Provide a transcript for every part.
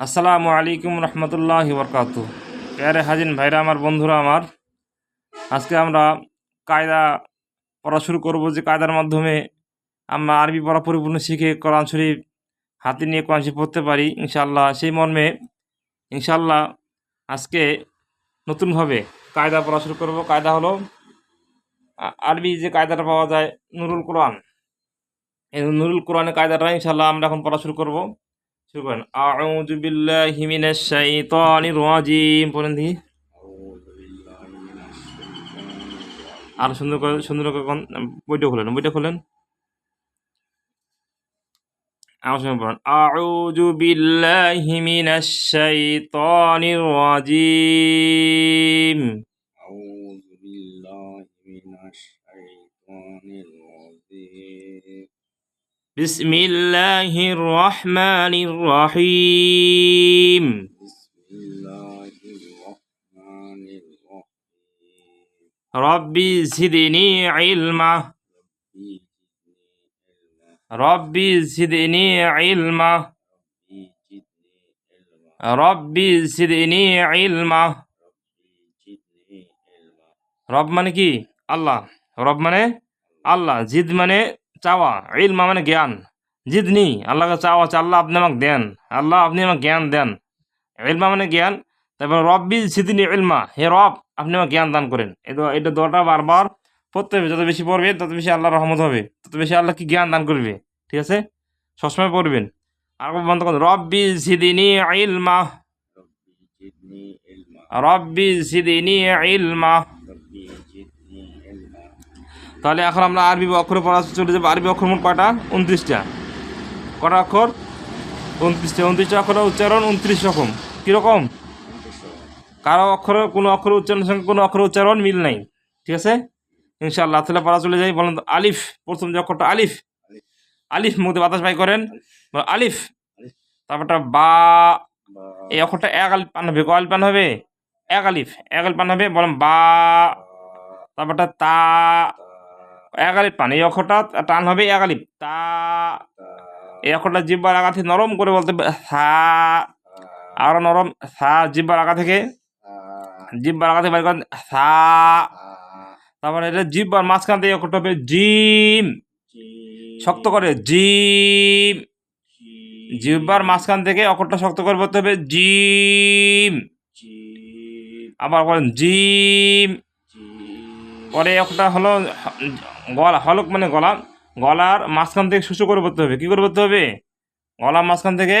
আসসালামু আলাইকুম রহমতুল্লাহ বরকাত। প্যারে হাজিন ভাইরা, আমার বন্ধুরা আমার, আজকে আমরা কায়দা পড়া শুরু করব যে কায়দার মাধ্যমে আমরা আরবি পড়া পরিপূর্ণ শিখে কোরআন শরীফ হাতে নিয়ে কোরআন শরীফ পড়তে পারি ইনশাল্লাহ সেই মর্মে ইনশাল্লাহ আজকে নতুনভাবে কায়দা পড়া শুরু করব। কায়দা হলো, আরবি যে কায়দাটা পাওয়া যায় নুরুল কোরআন। এই নুরুল কোরআনের কায়দাটা ইনশাল্লাহ আমরা এখন পড়া শুরু করব। শুরু করেন আউযু বিল্লাহি মিনাশ শাইতানির রাজিম। পড়েন দেখি। আর সুন্দর করে সুন্দর করে বইটা খুলেন বইটা খুলেন। আমার সঙ্গে পড়েন। আউযু বিল্লাহি মিনাশ শাইতানির রাজিম। আউযু বিল্লাহি بسم الله الرحمن الرحيم রব্বি জিদনি ইলমা ربي زدني علما রব্বি জিদনি ইলমা ربي زدني علما রব্বি জিদনি ইলমা ربي زدني علما রব মানে কি আল্লাহ রব মানে আল্লাহ জিদ মানে চাওয়া ইলমা মানে জ্ঞান। জিদনি আল্লাহকে চাওয়া আছে আল্লাহ আপনি আমাকে দেন। আল্লাহ আপনি আমাকে জ্ঞান দেন। ইলমা মানে জ্ঞান। তারপর রব্বি সিদিনী ইলমা হে রব আপনি আমাকে জ্ঞান দান করেন। এটা এটা দোয়াটা বারবার পড়তে হবে যত বেশি পড়বে তত বেশি আল্লাহ রহমত হবে। তত বেশি আল্লাহ কি জ্ঞান দান করবে ঠিক আছে? সবসময় পড়বেন। আর বন্ধ করুন রব্বি সিদিনী ইলমা। রব্বি সিদিনী ইলমা। তাহলে এখন আমরা আরবি অক্ষরে পড়া চলে যাব। আরবি অক্ষর মোট কয়টা উনত্রিশটা। কটা অক্ষর? উনত্রিশটা। উনত্রিশটা অক্ষরের উচ্চারণ উনত্রিশ রকম। কীরকম কারও অক্ষরের কোনো অক্ষর উচ্চারণের সঙ্গে কোনো অক্ষর উচ্চারণ মিল নাই। ঠিক আছে? ইনশাআল্লাহ, তাহলে পড়া চলে যাই। বলেন আলিফ, প্রথম যে অক্ষরটা আলিফ। আলিফ মুখে বাতাস বাই করেন। আলিফ। তারপরটা বা। এই অক্ষরটা এক আলিফ পান হবে। ক আলিফ পান হবে? এক আলিফ। এক আলিফ পান হবে। বলেন, বা। তারপরটা তা। এক আলিফ পান, এই অক্ষরটা টান হবে এক আলিফ তা, এই অক্ষরটা জিব্বার আগা থেকে নরম করে বলতে সা, আরও নরম, সা, জিব্বার আগা থেকে, জিব্বার আগা থেকে বাইর করেন, সা, তারপরে এটা জিব্বার মাঝখান থেকে অক্ষরটা হবে জিম। শক্ত করে, জিম। জিব্বার মাঝখান থেকে অক্ষরটা শক্ত করে বলতে হবে জিম। আবার বলেন জিম। পরে অক্ষরটা হলো গলা হলক মানে গলা গলার মাঝখান থেকে শুষো করে পড়তে হবে। কি করে পড়তে হবে? গলার মাঝখান থেকে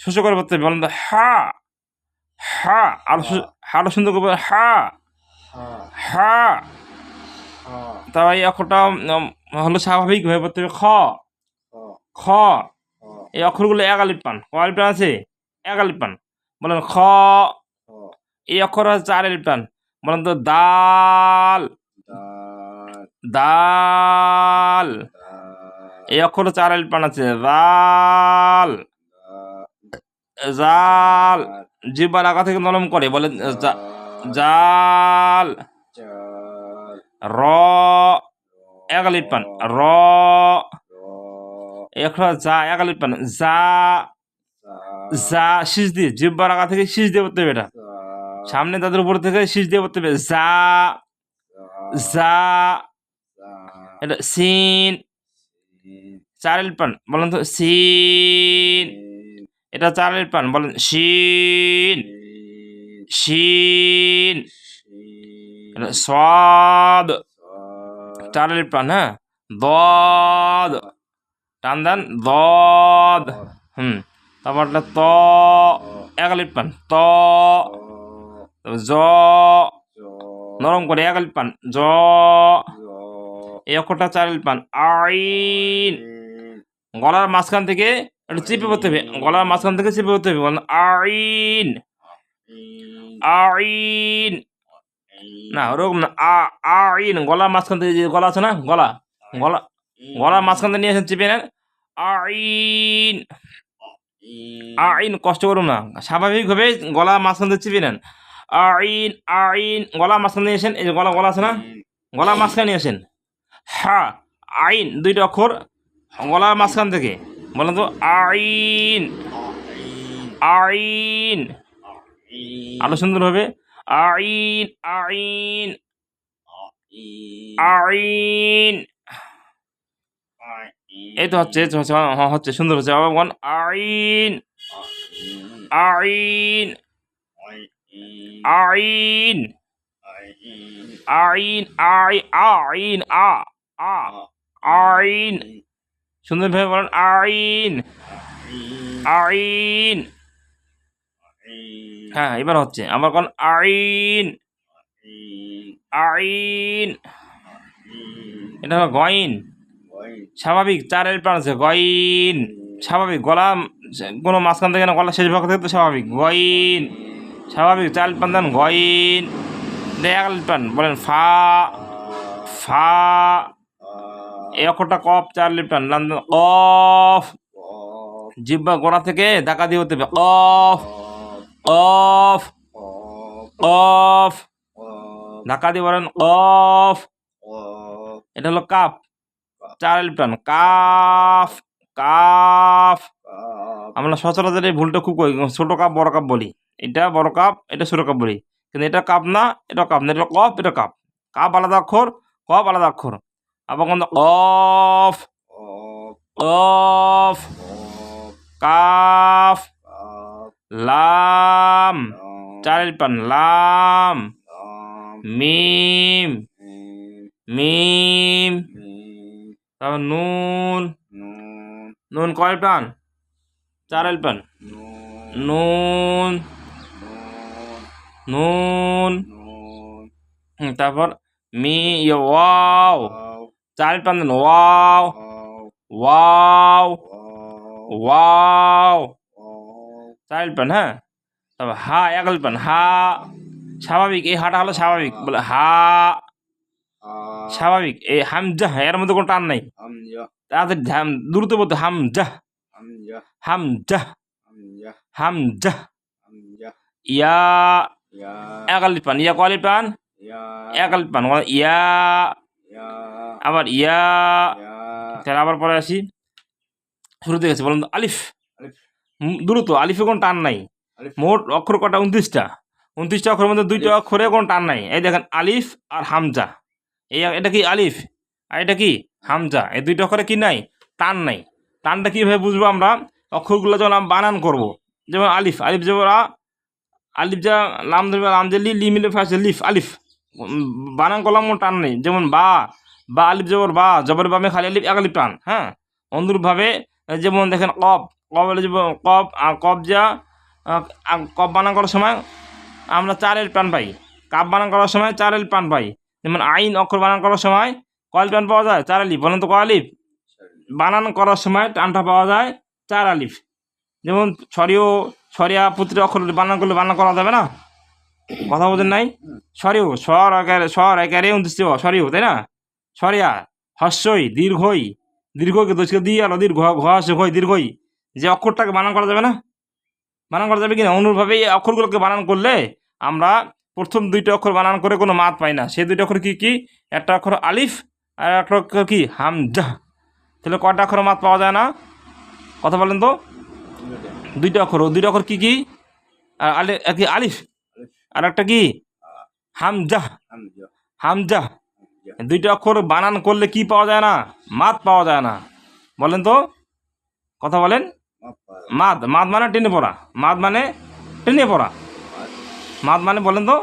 শুষো করে পড়তে হবে। বলেন তো হা হা আরও আরও সুন্দর করে হা হা। তারপর এই অক্ষরটা হলো স্বাভাবিক হয়ে পড়তে হবে। খ। খ। এই অক্ষরগুলো এক আলিপ পান। ক আলিপ আছে? এক আলিপ পান। বলেন খ। এই অক্ষর আছে চার আলিপ পান। বলেন তো দাল। দাল। এই অক্ষর চার আলিপ পান আছে রাল জাল। জিব্বার আগা থেকে নরম করে বলেন জা- জাল। র। এক আলিপ পান র। অক্ষর যা এক আলিপ পান যা যা শীষ দিয়ে, জিব্বার আগা থেকে শীষ দিয়ে পড়তে হবে এটা। সামনে তাদের উপর থেকে শীষ দিয়ে পড়তে হবে যা যা এটা সিন চার আলিপ পান বলেন তো সিন এটা চার আলিপ পান বলেন শিন শিন এটা সদ চার আলিপ পান হ্যাঁ দদ টান দেন দদ হুম তারপর একটা ত এক আলিপ পান ত জ নরম করে এক আলিপ পান জ এই অক্ষরটা চার পান আইন। গলার মাঝখান থেকে একটু চেপে পড়তে হবে। গলার মাঝখান থেকে চেপে পড়তে হবে। বলেন, আইন। আইন। না, ওরকম না। আইন। গলার মাঝখান থেকে যে গলা আছে না, গলা। গলা, গলার মাঝখান থেকে নিয়ে আসেন, চেপে নেন। আইন। আইন, কষ্ট করুন না। স্বাভাবিকভাবে গলা মাঝখান থেকে চেপে নেন। আইন আইন। গলা মাঝখান দিয়ে আসেন। এই যে গলা গলা আছে না? গলা মাঝখানে নিয়ে আসেন। হা, আইন, দুইটা অক্ষর, গলার মাঝখান থেকে। বলেন তো, আইন। আইন। আরও সুন্দর হবে। আইন আইন। আইন। এই তো হচ্ছে হ্যাঁ, হচ্ছে সুন্দর হচ্ছে। আইন আইন। আইন। আইন। আইন, আই আইন আ। আ আইন। সুন্দর ভাবে বলেন আইন। আইন। হ্যাঁ এবার হচ্ছে আমার কোন আইন। আইন। এটা হলো গইন। স্বাভাবিক চারের প্রাণ আছে গইন। স্বাভাবিক গলা কোনো মাঝখান থেকে না গলা শেষ ভাগ থেকে তো স্বাভাবিক গইন। স্বাভাবিক চাল পান দেন গইন। দেয়াল পান বলেন ফা ফা। অক্ষরটা কফ চার লিপটান, লান দেন কফ জিব্বা গোড়া থেকে ধাক্কা দিয়ে হতে হবে। কফ কফ কফ ধাক্কা দিয়ে বলেন কফ এটা হলো কাপ চার লিপটান, কাফ কাফ। আমরা সচরাচর এই ভুলটা খুব করি, ছোট কাপ, বড় কাপ বলি। এটা বড় কাপ, এটা ছোট কাপ বলি। কিন্তু এটা কাপ না, এটা কাপ না, এটা কফ, এটা কাপ। কাপ আলাদা অক্ষর, কফ আলাদা অক্ষর। কোন কফ কফ কাফ লাম চারের পান লাম মিম মিম তারপর নুন নুন কয় পান চারের পান নুন নুন তারপর মি ওয়াও চারের পান দেন ওয়াও ওয়াও ওয়াও চারের পান তারপর হা একাল পান হা স্বাভাবিক এই হাটা হলো স্বাভাবিক বলে হা স্বাভাবিক এই হামজা এর মধ্যে কোনো টান নাই তাড়াতাড়ি দ্রুত বলতে হামজা হামজা হামজা ইয়া একাল পান ইয়া কয়ালি পান একাল পান ইয়া আবার ইয়া তাহলে আবার পরে আসি। শুরুতে গেছে বলুন তো, আলিফ। দ্রুত আলিফে কোনো টান নাই। মোট অক্ষর কটা? উনত্রিশটা। উনত্রিশটা অক্ষরের মধ্যে দুইটা অক্ষরে কোনো টান নাই। এই দেখেন আলিফ আর হামজা। এই এটা কি আলিফ? আর এটা কি? হামজা। এই দুইটা অক্ষরে কি নাই? টান নাই। টানটা কীভাবে বুঝব আমরা? অক্ষরগুলো যখন আমরা বানান করব যেমন আলিফ আলিফ যেমন আলিফ যা লাম ধরবে লাম যে লি লি মিলে ফার্স্ট লিফ আলিফ। বানান করলাম কোনো টান নেই। যেমন বা বা আলিফ জবর বা জবর বামে খালি আলিফ এক আলিফ টান হ্যাঁ? অনুরূপভাবে যেমন দেখেন কপ কপ কপ যা কপ বানান করার সময় আমরা চারের প্রাণ পাই। কাপ বানান করার সময় চারের প্রাণ পাই। যেমন আইন অক্ষর বানান করার সময় কয়েল প্রাণ পাওয়া যায়? চার আলিফ। বলেন তো কয় আলিফ? বানান করার সময় টানটা পাওয়া যায় চার আলিফ। যেমন সরিও সরিয়া পুত্রে অক্ষর বানান করলে বানান করা যাবে না? কথা বলছেন নাই? সরিও স্বর একারে স্বর একারে উনত্রিশ সরিও তাই না? সরিয়া হস্যই দীর্ঘই দীর্ঘকে দোষকে দিয়ে আলো দীর্ঘ ঘ আছে ঘই দীর্ঘই। যে অক্ষরটাকে বানান করা যাবে না? বানান করা যাবে কিনা অনুরূপভাবে এই অক্ষরগুলোকে বানান করলে আমরা প্রথম দুইটা অক্ষর বানান করে কোনো মাত পাই না। সেই দুইটা অক্ষর কি কি? একটা অক্ষর আলিফ আর একটা অক্ষর কি? হামজা। তাহলে কয়টা অক্ষর মাত পাওয়া যায় না? কথা বলেন তো। দুইটা অক্ষর। দুইটা অক্ষর কি কি? আর আলি কি আলিফ। আর একটা কি? হামজা। হামজা। দুইটা অক্ষর বানান করলে কি পাওয়া যায় না? মাত পাওয়া যায় না। বলেন তো। কথা বলেন। মাদ মাদ মানে টেনে পড়া। মাদ মানে টেনে পড়া। মাদ মানে বলেন তো।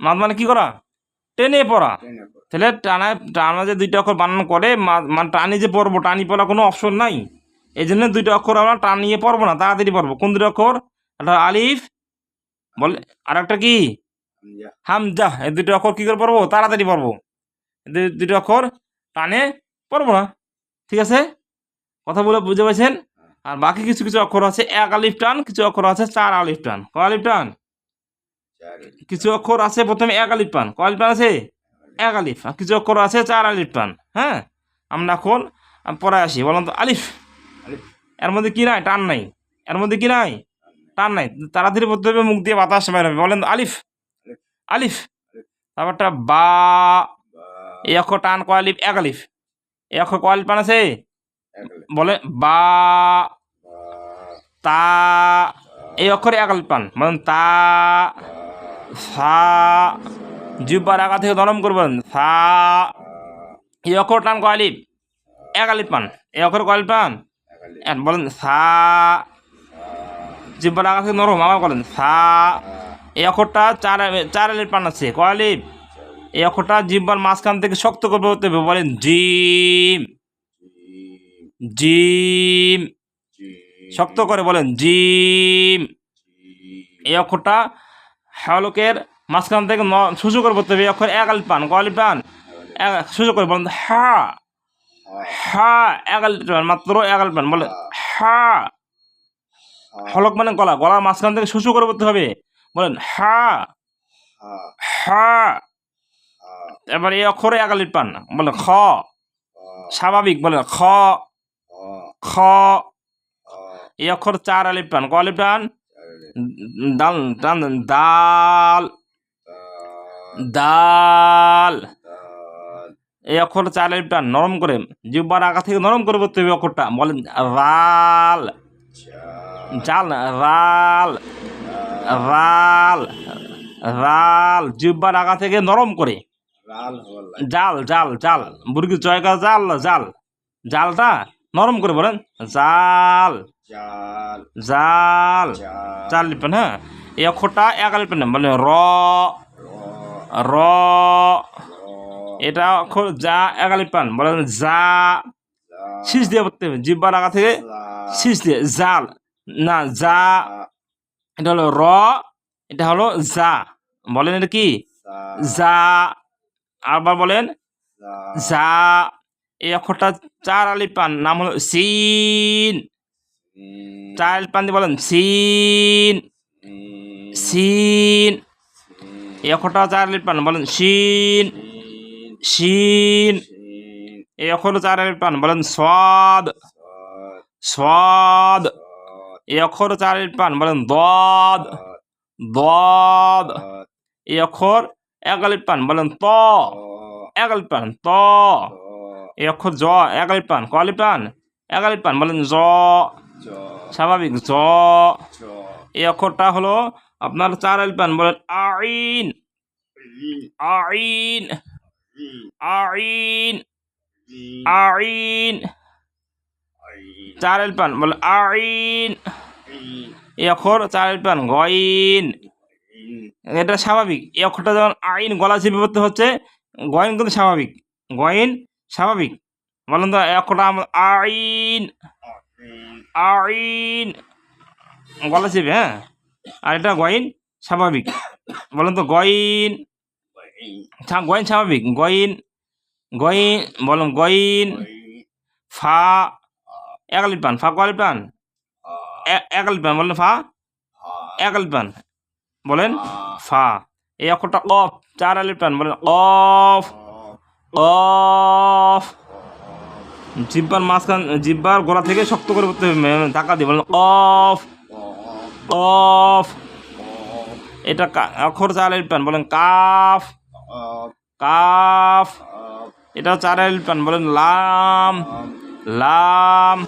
মাদ মানে কি করা? টেনে পড়া। তাহলে টানায় টানা যে দুইটা অক্ষর বানান করে মানে টানি যে পড়ব টানি পড়া কোনো অপশন নাই। এই জন্য দুইটা অক্ষর আমরা টানিয়ে পড়ব না তাড়াতাড়ি পড়ব। কোন দুটো অক্ষর? একটা আলিফ বলে আর একটা কি? হামজা। এই দুটো অক্ষর কী করে পড়ব? তাড়াতাড়ি পড়ব। দুটো অক্ষর টানে পড়ব না। ঠিক আছে? কথা বলে বুঝতে পারছেন? আর বাকি কিছু কিছু অক্ষর আছে এক আলিফ টান কিছু অক্ষর আছে চার আলিফ টান। ক আলিফ টান? কিছু অক্ষর আছে প্রথমে এক আলিফ টান। ক আলিফ টান আছে? এক আলিফ। আর কিছু অক্ষর আছে চার আলিফ টান। হ্যাঁ? আমরা এখন পরে আসি বলুন তো আলিফ। এর মধ্যে কি নাই? টান নাই। এর মধ্যে কি নাই? টান নাই। তাড়াতাড়ি পড়তে হবে মুখ দিয়ে বাতাস বের হবে। বলেন আলিফ। আলিফ। তারপরটা বা। এই অক্ষর টান ক আলিফ এক আলিফ এই অক্ষর ক টান আছে বলে বা তা এই অক্ষরে এক আলিফ পান বলেন তা সা জিব্বার আগা থেকে নরম করবেন সা এই অক্ষর টান কয় আলিফ এক আলিফ পান এই অক্ষর কয় পান বলেন সা জিব্বার আগা থেকে নরম আবার বলেন সা এই অক্ষরটা চার চার আলিফ পান আছে কয় আলিফ এই অক্ষরটা জিব্বার মাঝখান থেকে শক্ত করবে হতে হবে। বলেন জিম। জিম। শক্ত করে বলেন জিম। এই অক্ষরটা হলকের মাঝখান থেকে সুযোগ করে বলতে হবে। এই অক্ষর এক আলিফ পান। কয় পান? এক- সুযোগ করে বলেন হা। হা, এক আলিফ পান। মাত্র এক পান। বলেন হা। হলক মানে গলা। গলা মাঝখান থেকে শুশু করে বলতে হবে। বলেন হা। হা। এবার এই অক্ষরে এক আলিফ পান বলে খ। স্বাভাবিক বলে খ। খ। এই অক্ষর চার আলিফ পান। ক আলিফ পান? দাল টান দাল দাল এই অক্ষর চার আলিফ টান নরম করে জিব্বার আগা থেকে নরম করে বলতে হবে অক্ষরটা। বলেন রাল। জাল রাল। রাল। রাল। জিব্বার আগা থেকে নরম করে। জাল জাল জাল মুরগির জয়গা জাল না জাল? জালটা নরম করে বলেন। জাল। জাল। জাল। চার লিখবেন হ্যাঁ? এই অক্ষরটা এক লিখবেন না বলে র। র। এটা অক্ষর যা এক লিখবেন বলেন যা। শীষ দিয়ে পড়তে হবে জিব্বার আগা থেকে শীষ দিয়ে জাল। না যা। এটা হলো র এটা হলো যা। বলেন এটা কি? জা যা। আবার বলেন যা এই অক্ষরটা চার আলি পান নাম হলো সিন। চার আলিফ পান দিয়ে বলেন সিন। সিন। এই অক্ষরটা চার আলিফ পান বলেন সিন। সিন। এই অক্ষর চার আলিফ পান বলেন সদ। সদ। এই অক্ষর চার আলিফ পান বলেন দদ। দদ। এই অক্ষর এক আলিফ পান বলেন ত। এক আলিফ পান ত। এই অক্ষর জ এক আলিফ পান ক আলিফ পান এক আলিফ পান বলেন জ। স্বাভাবিক জ। এই অক্ষরটা হলো আপনার চার আলিফ পান বলেন আইন। আইন। আইন। আইন। চার আলিফ পান বলে আইন। এই অক্ষর চার আলিফ পান গইন। এটা স্বাভাবিক। এই অক্ষরটা যেমন আইন, গলা চেপে পড়তে হচ্ছে, গয়েন কিন্তু স্বাভাবিক। গয়েন স্বাভাবিক। বলেন তো, এই অক্ষরটা আইন। আইন। গলা চেপে হ্যাঁ? আর এটা গয়েন স্বাভাবিক। বলেন তো গইন ছা- গয়েন স্বাভাবিক। গইন গইন বলুন গইন ফা, এক একালি পান। ফা কয়ালি পান? একালি পান। বলেন, ফা একালি পান। বলেন? ফা। এই অক্ষরটা অফ চার আলির পান বলেন অফ অফ জিব্বার মাঝখান জিব্বার গোড়া থেকে শক্ত করে করতে হবে মানে ধাক্কা দিয়ে বলেন অফ অফ এটা অক্ষর চার আলির পান বলেন কাফ কাফ। এটা চার আলির পান বলেন লাম লাম।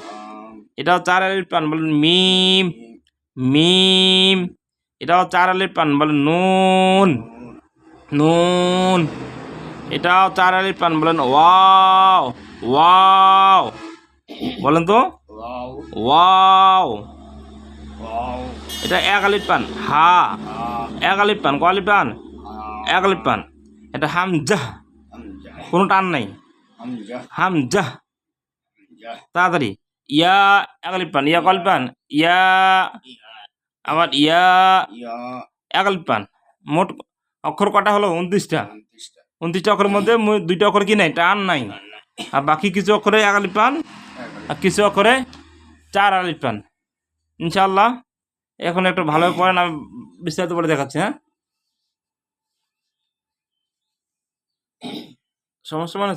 এটা চার আলির পান বলেন মিম মিম। এটাও চার আলির পান বলেন নুন। নুন। এটাও চার আলির পান বলেন ওয়াও ওয়াও। বলেন তো? ওয়াও। এটা এক আলির পান হা। এক আলির পান ক আলির পান? এক আলির পান। এটা হামজাহ কোনো টান নাই। হামজাহ তাড়াতাড়ি। ইয়া এক আলির পান ইয়া কল পান? ইয়া। আবার ইয়া এক আলির পান মোট অক্ষর কটা হলো? উনত্রিশটা। উনত্রিশটা। অক্ষরের মধ্যে দুইটা অক্ষর কি নাই? টান নাই। আর বাকি কিছু অক্ষরে এক আলিফ পান আর কিছু অক্ষরে চার আলিফ পান ইনশাল্লাহ এখন একটু ভালো পড়েন আমি বিস্তারিত করে দেখাচ্ছি হ্যাঁ? সমস্যা মানে